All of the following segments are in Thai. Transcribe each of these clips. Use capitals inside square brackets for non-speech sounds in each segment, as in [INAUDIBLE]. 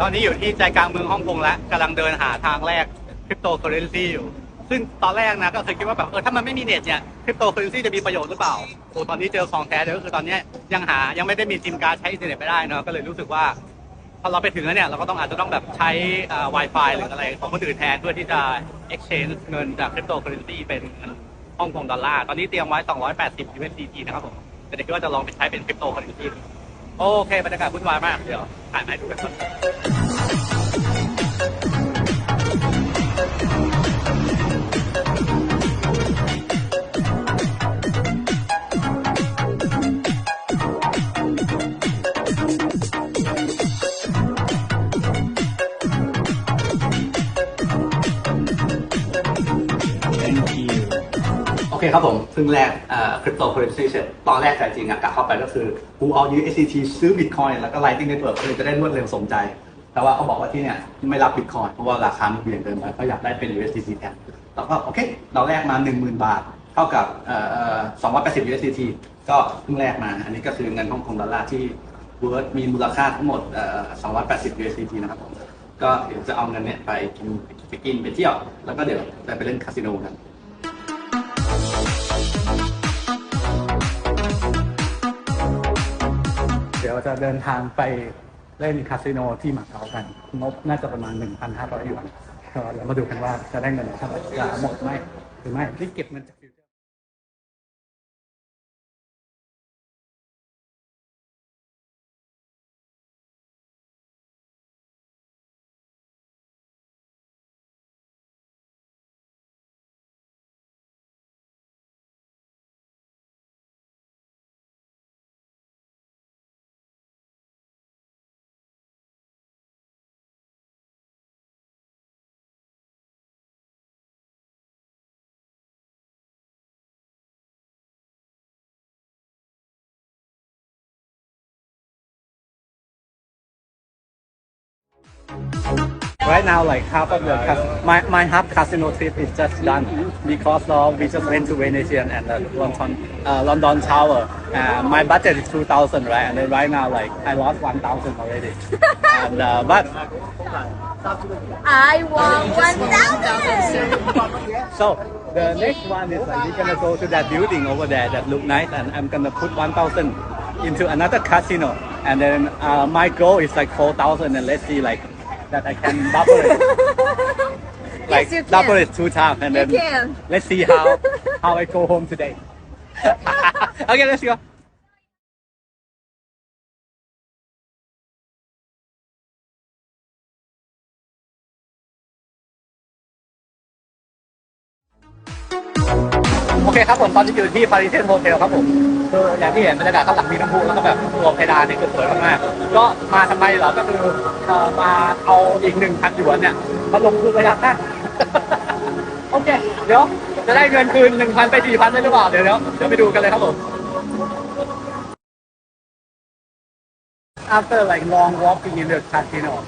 ตอนนี้อยู่ที่ใจกลางเมืองฮ่องกงแล้วกำลังเดินหาทางแรกคริปโตเคอเรนซีอยู่ ซึ่งตอนแรกนะก็เคยคิดว่าแบบเออถ้ามันไม่มีเน็ตเนี่ยคริปโตเคอเรนซีจะมีประโยชน์หรือเปล่าโอ้ตอนนี้เจอของแท้เลยก็คือตอนนี้ยังหายังไม่ได้มีซิมการ์ดใช้อินเทอร์เน็ตไม่ได้เนะก็เลยรู้สึกว่าพอเราไปถึงแล้วเนี่ยเราก็ต้องอาจจะต้องแบบใช้อ่า Wi-Fi หรืออะไรของคนอื่นแทนเพื่อที่จะ exchange เงินจากคริปโตเคอเรนซีเป็นเงินฮ่องกงดอลลาร์ตอนนี้เตรียมไว้ 280 USDT นะครับผมแต่เดี๋ยวคิดว่าจะลองไปใช้เป็นคริปโตเคอเรนซี โอเคบรรยากาศวุ่นวายมากเดี๋ยวถ่ายมาให้ดูกันก่อน เคครับผม ซึ่งแรกคริปโตเคอเรนซีเสร็จตอนแรกแต่จริงอะกะเข้าไปก็คือกูเอา USDT ซื้อ Bitcoin แล้วก็ Lightning Network เลยจะได้รวดเร็วสมใจ แต่ว่าเขาบอกว่าที่เนี่ยไม่รับ Bitcoin เพราะว่าราคามันเปลี่ยนเกินไปเขาอยากได้เป็น USDT แทนแล้วก็โอเค เราแลกมา 10,000 บาท เท่ากับเอ่อเอ่อ280 USDT ก็เพิ่งแลกมา อันนี้ก็คือเงินฮ่องกงดอลลาร์ที่เวิร์ดมีมูลค่าทั้งหมดเอ่อ280 USDT นะครับผมก็เดี๋ยวจะเอาเงินเนี่ยไปกินไปกินไปเที่ยว แล้วก็เดี๋ยวจะไปเล่นคาสิโนกัน เดี๋ยวจะเดินทางไปเล่นคาสิโนที่หมาเก๊ากัน งบน่าจะประมาณ 1,500หยวนก็เดี๋ยวมาดูกันว่าจะได้เงินเท่าไหร่จะหมดไหมหรือไม่ที่เก็บเงินจาก Right now, like half of the my my half casino trip is just done because of we just went to Venetian and uh, London uh, London Tower. Uh, my budget is two thousand, right? And then right now, like I lost one thousand already. [LAUGHS] and uh, but I want 1,000! so the next one is like we're gonna go to that building over there that look nice, and I'm gonna put one thousand into another casino, and then uh, my goal is like four thousand, and let's see like that I can double it. [LAUGHS] like you can. double it two times and You then can. let's see how how I go home today. [LAUGHS] [LAUGHS] okay, let's go. โอเคครับผมตอนนี้อยู่ที่ปารีเซนโฮเทลครับผมคืออย่างที่เห็นบรรยากาศข้างหลังมีน้ำพุแล้วก็แบบตัวเพดานเนี่ยคือสวยมากๆก็มาทำไมเหรอก็คือเอ่อมาเอาอีกหนึ่งพันหยวนเนี่ยมาลงทุนระยะสั้น โอเค เดี๋ยวจะได้เงินคืนหนึ่งพันไปสี่พันได้หรือเปล่า เดี๋ยวเดี๋ยวเดี๋ยวไปดูกันเลยครับผม After like long walking in the casino,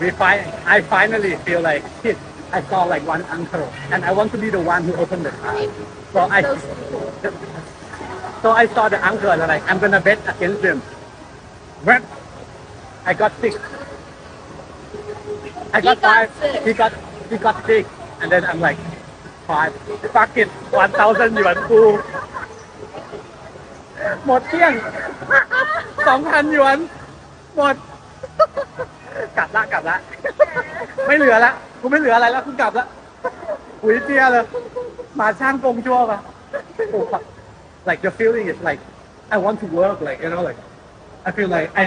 we find I finally feel like shit. I saw like one uncle, and I want to be the one who opened the car. So I, [LAUGHS] so I saw the uncle and I'm like I'm gonna bet against him. But I got six. I got got five. six. He got he got six, and then I'm like five. Fuck it, one thousand [LAUGHS] [LAUGHS] yuan กูหมดเที่ยง สองพันหยวน หมด กลับละกลับละ ไม่เหลือละกูไม่เหลืออะไรแล้วกูกลับละปุ๋ยเตี้ยเลยมาช่างกงจั่วปะโอ้ fuck. like the feeling is like I want to work like you know like I feel like I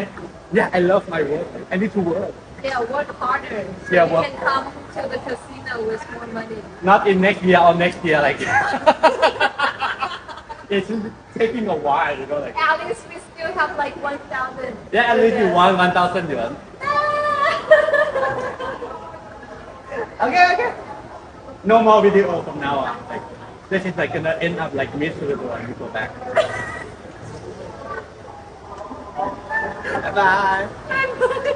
yeah I love my work I need to work Yeah, work harder. So Yeah, you work- can come to the casino with more money. not in next year or next year like it's taking a while you know like At least we still have like 1,000. yeah at least you want 1000 yuan Okay, okay. No more video from now on. Like this is like gonna end up like miserable and we go back. [LAUGHS] Bye bye. [LAUGHS]